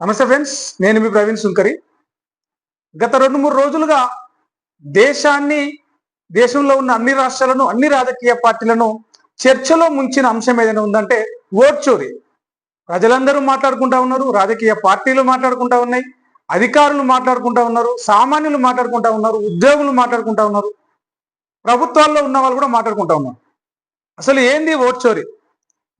నమస్తే ఫ్రెండ్స్ నేను మీ ప్రవీణ్ సుంకరి. గత రెండు మూడు రోజులుగా దేశాన్ని దేశంలో ఉన్న అన్ని రాష్ట్రాలను అన్ని రాజకీయ పార్టీలను చర్చలో ముంచిన అంశం ఏదైనా ఉందంటే ఓట్ చోరీ. ప్రజలందరూ మాట్లాడుకుంటా ఉన్నారు రాజకీయ పార్టీలు మాట్లాడుకుంటా ఉన్నాయి అధికారులు మాట్లాడుకుంటా ఉన్నారు సామాన్యులు మాట్లాడుకుంటా ఉన్నారు ఉద్యోగులు మాట్లాడుకుంటా ఉన్నారు ప్రభుత్వాల్లో ఉన్న వాళ్ళు కూడా మాట్లాడుకుంటా ఉన్నారు. అసలు ఏంది ఓట్ చోరీ?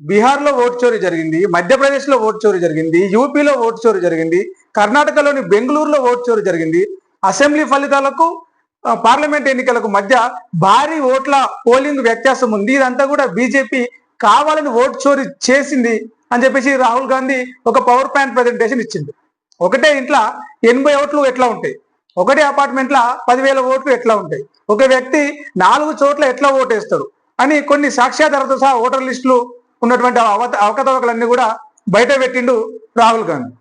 బీహార్లో ఓట్ చోరీ జరిగింది మధ్యప్రదేశ్లో ఓట్ చోరీ జరిగింది యూపీలో ఓట్ చోరీ జరిగింది కర్ణాటకలోని బెంగళూరులో ఓట్ చోరీ జరిగింది. అసెంబ్లీ ఫలితాలకు పార్లమెంట్ ఎన్నికలకు మధ్య భారీ ఓట్ల పోలింగ్ వ్యత్యాసం ఉంది. ఇదంతా కూడా బీజేపీ కావాలని ఓటు చోరీ చేసింది అని చెప్పేసి రాహుల్ గాంధీ ఒక పవర్ పాయింట్ ప్రజెంటేషన్ ఇచ్చింది ఒకటే ఇంట్లో ఎనభై ఓట్లు ఎట్లా ఉంటాయి? ఒకటే అపార్ట్మెంట్లో పదివేల ఓట్లు ఎట్లా ఉంటాయి? ఒక వ్యక్తి నాలుగు చోట్ల ఎట్లా ఓటేస్తాడు? అని కొన్ని సాక్ష్యాధారతో సహా ఓటర్ లిస్టులు ఉన్నటువంటి అవత అవకతవకలన్నీ కూడా బయట పెట్టిండు రాహుల్ గాంధీ.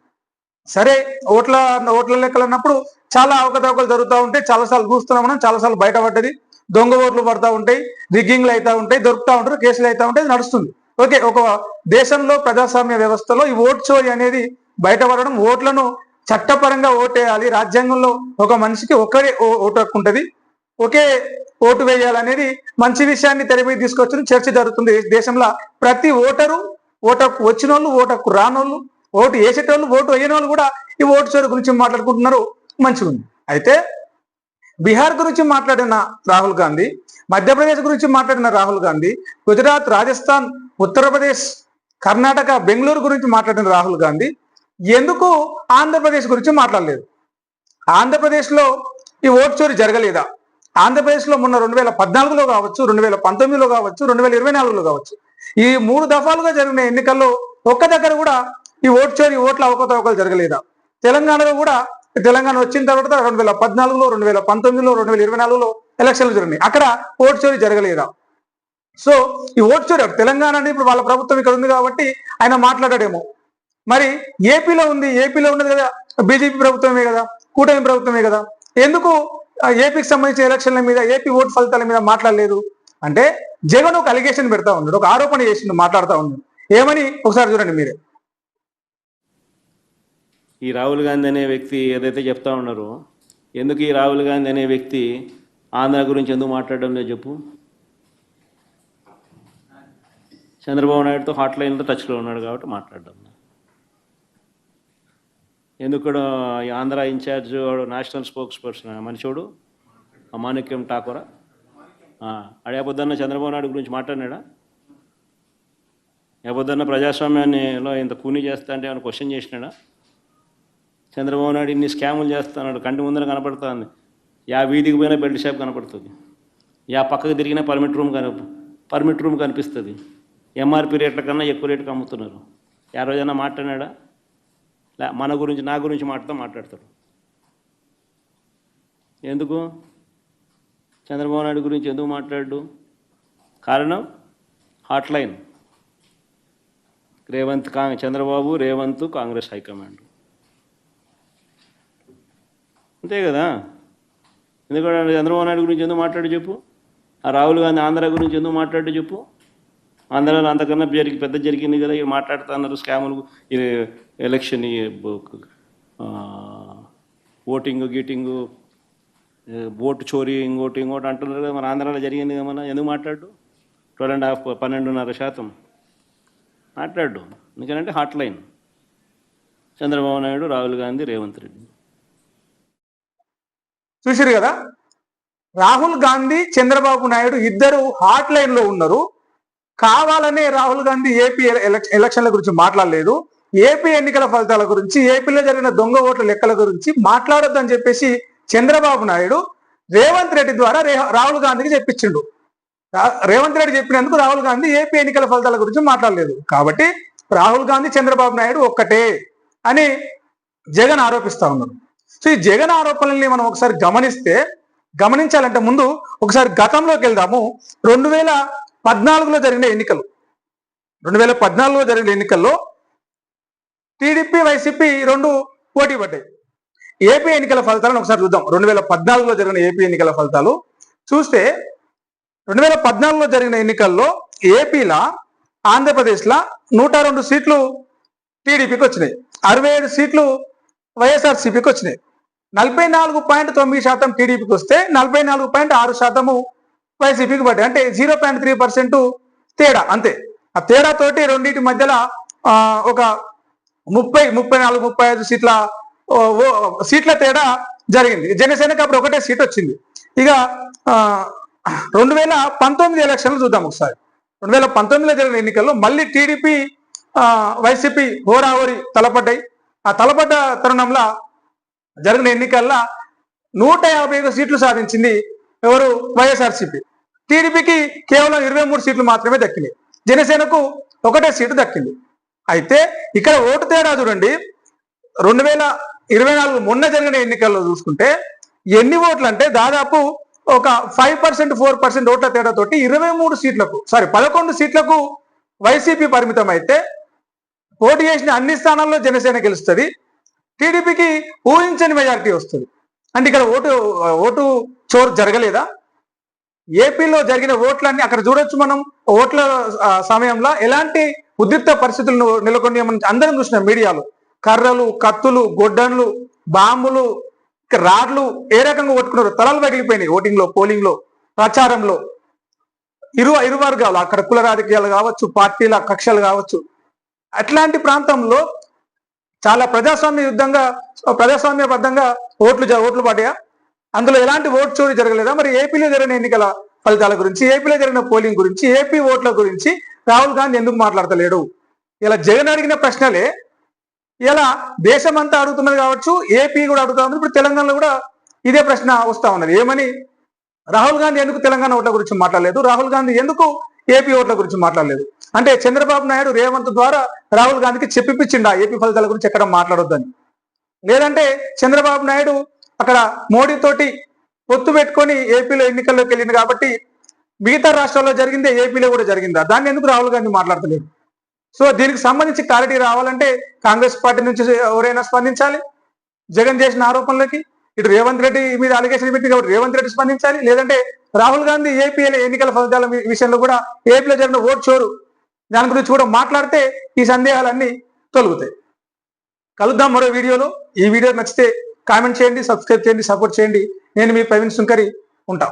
సరే ఓట్ల ఓట్ల లెక్కలు అన్నప్పుడు చాలా అవకతవకలు జరుగుతూ ఉంటాయి. చాలాసార్లు చూస్తున్నాం మనం చాలాసార్లు బయటపడ్డది దొంగ ఓట్లు పడతా ఉంటాయి రిగ్గింగ్లు అవుతా ఉంటాయి దొరుకుతూ ఉంటారు కేసులు అవుతా ఉంటాయి నడుస్తుంది. ఓకే ఒక దేశంలో ప్రజాస్వామ్య వ్యవస్థలో ఈ ఓట్ చోరీ అనేది బయటపడడం ఓట్లను చట్టపరంగా ఓటేయాలి. రాజ్యాంగంలో ఒక మనిషికి ఒకరే ఓ- ఓటు హక్కు ఉంటుంది. ఒకే ఓటు వేయాలనేది మంచి విషయాన్ని తెర తీసుకొచ్చిన చర్చ జరుగుతుంది. దేశంలో ప్రతి ఓటరు ఓటకు వచ్చిన వాళ్ళు ఓటకు రానోళ్ళు ఓటు వేసేటోళ్ళు ఓటు అయ్యే వాళ్ళు కూడా ఈ ఓటు చోరు గురించి మాట్లాడుకుంటున్నారు. మంచిగా ఉంది. అయితే బీహార్ గురించి మాట్లాడిన రాహుల్ గాంధీ మధ్యప్రదేశ్ గురించి మాట్లాడిన రాహుల్ గాంధీ గుజరాత్ రాజస్థాన్ ఉత్తరప్రదేశ్ కర్ణాటక బెంగళూరు గురించి మాట్లాడిన రాహుల్ గాంధీ ఎందుకు ఆంధ్రప్రదేశ్ గురించి మాట్లాడలేదు? ఆంధ్రప్రదేశ్లో ఈ ఓటు చోరీ జరగలేదా? ఆంధ్రప్రదేశ్లో మొన్న రెండు వేల పద్నాలుగులో కావచ్చు రెండు వేల పంతొమ్మిదిలో కావచ్చు రెండు వేల ఇరవై నాలుగులో కావచ్చు. ఈ మూడు దఫాలుగా జరిగిన ఎన్నికల్లో ఒక్క దగ్గర కూడా ఈ ఓటు చేరి ఓట్ల అవకతవకలు జరగలేదా? తెలంగాణలో కూడా తెలంగాణ వచ్చిన తర్వాత రెండు వేల పద్నాలుగులో రెండు వేల పంతొమ్మిదిలో రెండు వేల ఇరవై నాలుగులో ఎలక్షన్లు జరిగినాయి. అక్కడ ఓటు చోరీ జరగలేదా? సో ఈ ఓటు చోరీ తెలంగాణ అంటే ఇప్పుడు వాళ్ళ ప్రభుత్వం ఇక్కడ ఉంది కాబట్టి ఆయన మాట్లాడాడేమో. మరి ఏపీలో ఉంది ఏపీలో ఉన్నది కదా బీజేపీ ప్రభుత్వమే కదా కూటమి ప్రభుత్వమే కదా. ఎందుకు ఏపీకి సంబంధించిన ఎలక్షన్ల మీద ఏపీ ఓటు ఫలితాల మీద మాట్లాడలేదు. అంటే జగన్ ఒక అలిగేషన్ పెడతా ఉన్నాడు ఒక ఆరోపణ చేసిండు మాట్లాడుతూ ఉన్నాడు. ఏమని? ఒకసారి చూడండి మీరే. ఈ రాహుల్ గాంధీ అనే వ్యక్తి ఏదైతే చెప్తా ఉన్నారో ఎందుకు ఈ రాహుల్ గాంధీ అనే వ్యక్తి ఆంధ్ర గురించి ఎందుకు మాట్లాడడం లేదు చెప్పు. చంద్రబాబు నాయుడుతో హాట్ లైన్లో టచ్లో ఉన్నాడు కాబట్టి మాట్లాడడం ఎందుకు ఈ ఆంధ్ర ఇన్ఛార్జ్ వాడు నేషనల్ స్పోక్స్ పర్సన్ మనిషోడు అమాణిక్యం ఠాకూరా? అడేపొద్దున్న చంద్రబాబు నాయుడు గురించి మాట్లాడినాడా? ఏపొద్దున్న ప్రజాస్వామ్యాన్నిలో ఇంత కూని చేస్తా అంటే ఏమైనా క్వశ్చన్ చేసినాడా? చంద్రబాబు నాయుడు ఇన్ని స్కాములు చేస్తున్నాడు కంటి ముందర కనపడుతుంది. యా వీధికి పోయినా బెల్ట్ షాప్ కనపడుతుంది. యా పక్కకు తిరిగినా పర్మిట్ రూమ్ కన పర్మిట్ రూమ్ కనిపిస్తుంది. ఎంఆర్పి రేట్ల కన్నా ఎక్కువ రేటుకు అమ్ముతున్నారు. యా రోజైనా మాట్లాడాడా లే మన గురించి నా గురించి మాట్లాడుతూ మాట్లాడతాడు. ఎందుకు? చంద్రబాబు నాయుడు గురించి ఎందుకు మాట్లాడు? కారణం? హాట్లైన్. రేవంత్ కా చంద్రబాబు రేవంత్ కాంగ్రెస్ హైకమాండ్. అంతే కదా? ఎందుకంటే చంద్రబాబు నాయుడు గురించి ఎందుకు మాట్లాడు చెప్పు? ఆ రాహుల్ గాంధీ ఆంధ్ర గురించి ఎందుకు మాట్లాడు చెప్పు? ఆంధ్రాలో అంతకన్నా జరిగి పెద్ద జరిగింది కదా ఇవి మాట్లాడుతున్నారు స్కాములు. ఇది ఎలక్షన్ ఈ ఓటింగ్ గీటింగ్ ఓటు చోరీ ఇంకోటి ఇంకోటి అంటున్నారు కదా మన ఆంధ్రాలో జరిగింది కదా మన ఎందుకు మాట్లాడు? ట్వెల్వ్ అండ్ హాఫ్ పన్నెండున్నర శాతం. మాట్లాడు. ఎందుకంటే హాట్ లైన్ చంద్రబాబు నాయుడు రాహుల్ గాంధీ రేవంత్ రెడ్డి. చూసారు కదా? రాహుల్ గాంధీ చంద్రబాబు నాయుడు ఇద్దరు హాట్ లైన్లో ఉన్నారు. కావాలనే రాహుల్ గాంధీ ఏపీ ఎలక్షన్ల గురించి మాట్లాడలేదు. ఏపీ ఎన్నికల ఫలితాల గురించి ఏపీలో జరిగిన దొంగ ఓట్ల లెక్కల గురించి మాట్లాడొద్దని చెప్పేసి చంద్రబాబు నాయుడు రేవంత్ రెడ్డి ద్వారా రాహుల్ గాంధీకి చెప్పించిండు. రేవంత్ రెడ్డి చెప్పినందుకు రాహుల్ గాంధీ ఏపీ ఎన్నికల ఫలితాల గురించి మాట్లాడలేదు. కాబట్టి రాహుల్ గాంధీ చంద్రబాబు నాయుడు ఒక్కటే అని జగన్ ఆరోపిస్తా ఉన్నారు. సో ఈ జగన్ ఆరోపణల్ని మనం ఒకసారి గమనిస్తే గమనించాలంటే ముందు ఒకసారి గతంలోకి వెళ్దాము. రెండు వేల పద్నాలుగులో జరిగిన ఎన్నికలు. రెండు వేల పద్నాలుగులో జరిగిన ఎన్నికల్లో టీడీపీ వైసీపీ రెండు పోటీ పడ్డాయి. ఏపీ ఎన్నికల ఫలితాలను ఒకసారి చూద్దాం. రెండు వేల పద్నాలుగులో జరిగిన ఏపీ ఎన్నికల ఫలితాలు. చూస్తే రెండు వేల పద్నాలుగులో జరిగిన ఎన్నికల్లో ఏపీలా ఆంధ్రప్రదేశ్లో నూట రెండు సీట్లు టీడీపీకి వచ్చినాయి. అరవై ఏడు సీట్లు వైఎస్ఆర్సీపీకి వచ్చినాయి. నలభై నాలుగు పాయింట్ తొమ్మిది శాతం టీడీపీకి వస్తే నలభై నాలుగు పాయింట్ ఆరు శాతము వైసీపీకి పడ్డాయి అంటే జీరో పాయింట్ త్రీ పర్సెంట్ తేడా అంతే. ఆ తేడా తోటి రెండింటి మధ్యలో ఒక ముప్పై ముప్పై నాలుగు ముప్పై ఐదు సీట్ల ఓ, ఓ, సీట్ల తేడా జరిగింది. జనసేనకి అప్పుడు ఒకటే సీట్ వచ్చింది. ఇక రెండు వేల పంతొమ్మిది ఎలక్షన్లు చూద్దాం ఒకసారి. రెండు వేల పంతొమ్మిదిలో జరిగిన ఎన్నికల్లో మళ్ళీ టీడీపీ వైసీపీ హోరాహోరి తలపడ్డాయి. ఆ తలపడ్డ తరుణంలో జరిగిన ఎన్నికల్లో నూట యాభై ఐదు సీట్లు సాధించింది ఎవరు? వైఎస్ఆర్సీపీ. టీడీపీకి కేవలం ఇరవై మూడు సీట్లు మాత్రమే దక్కినాయి జనసేనకు ఒకటే సీటు దక్కింది. అయితే ఇక్కడ ఓటు తేడా చూడండి. రెండు వేల ఇరవై నాలుగు మొన్న జరిగిన ఎన్నికల్లో చూసుకుంటే ఎన్ని ఓట్లు అంటే దాదాపు ఒక ఫైవ్ పర్సెంట్ ఫోర్ పర్సెంట్ ఓట్ల తేడాతోటి ఇరవై మూడు సీట్లకు సారీ పదకొండు సీట్లకు వైసీపీ పరిమితం అయితే పోటీ చేసిన అన్ని స్థానాల్లో జనసేన గెలుస్తుంది. టీడీపీకి ఊహించని మెజారిటీ వస్తుంది. అంటే ఇక్కడ ఓటు ఓటు చోరు జరగలేదా? ఏపీలో జరిగిన ఓట్లన్నీ అక్కడ చూడొచ్చు మనం. ఓట్ల సమయంలో ఎలాంటి ఉద్రిక్త పరిస్థితులను నెలకొని మనం అందరం చూసినాం మీడియాలో. కర్రలు కత్తులు గొడ్డన్లు బాంబులు రాడ్లు ఏ రకంగా కొట్టుకున్నారు తలలు పగిలిపోయినాయి ఓటింగ్లో పోలింగ్లో ప్రచారంలో. ఇరు ఇరు వర్గాలు అక్కడ కుల రాజకీయాలు కావచ్చు పార్టీల కక్షలు కావచ్చు. అట్లాంటి ప్రాంతంలో చాలా ప్రజాస్వామ్య యుద్ధంగా ప్రజాస్వామ్యబద్ధంగా ఓట్లు ఓట్లు పడ్డాయా? అందులో ఎలాంటి ఓటు చోరీ జరగలేదా? మరి ఏపీలో జరిగిన ఎన్నికల ఫలితాల గురించి ఏపీలో జరిగిన పోలింగ్ గురించి ఏపీ ఓట్ల గురించి రాహుల్ గాంధీ ఎందుకు మాట్లాడతలేడు? ఇలా జగన్ అడిగిన ప్రశ్నలే ఇలా దేశం అంతా అడుగుతున్నది కావచ్చు ఏపీ కూడా అడుగుతా ఉంది ఇప్పుడు తెలంగాణలో కూడా ఇదే ప్రశ్న వస్తా ఉన్నది. ఏమని? రాహుల్ గాంధీ ఎందుకు తెలంగాణ ఓట్ల గురించి మాట్లాడలేదు? రాహుల్ గాంధీ ఎందుకు ఏపీ ఓట్ల గురించి మాట్లాడలేదు? అంటే చంద్రబాబు నాయుడు రేవంత్ ద్వారా రాహుల్ గాంధీకి చెప్పిపించిండా ఏపీ ఫలితాల గురించి ఎక్కడ మాట్లాడొద్దని? లేదంటే చంద్రబాబు నాయుడు అక్కడ మోడీ తోటి పొత్తు పెట్టుకొని ఏపీలో ఎన్నికల్లోకి వెళ్ళింది కాబట్టి మిగతా రాష్ట్రాల్లో జరిగిందే ఏపీలో కూడా జరిగిందా? దాన్ని ఎందుకు రాహుల్ గాంధీ మాట్లాడతలేదు? సో దీనికి సంబంధించి క్లారిటీ రావాలంటే కాంగ్రెస్ పార్టీ నుంచి ఎవరైనా స్పందించాలి? జగన్ చేసిన ఆరోపణలకి ఇటు రేవంత్ రెడ్డి మీద అలిగేషన్ పెట్టి కాబట్టి రేవంత్ రెడ్డి స్పందించాలి? లేదంటే రాహుల్ గాంధీ ఏపీ ఎన్నికల ఫలితాల విషయంలో కూడా ఏపీలో జరిగిన ఓట్ చోరు దాని గురించి కూడా మాట్లాడితే ఈ సందేహాలన్నీ తొలుగుతాయి. కలుద్దాం మరో వీడియోలో. ఈ వీడియో నచ్చితే కామెంట్ చేయండి సబ్స్క్రైబ్ చేయండి సపోర్ట్ చేయండి. నేను మీ ప్రవీణ్ సుంకరి ఉంటాం.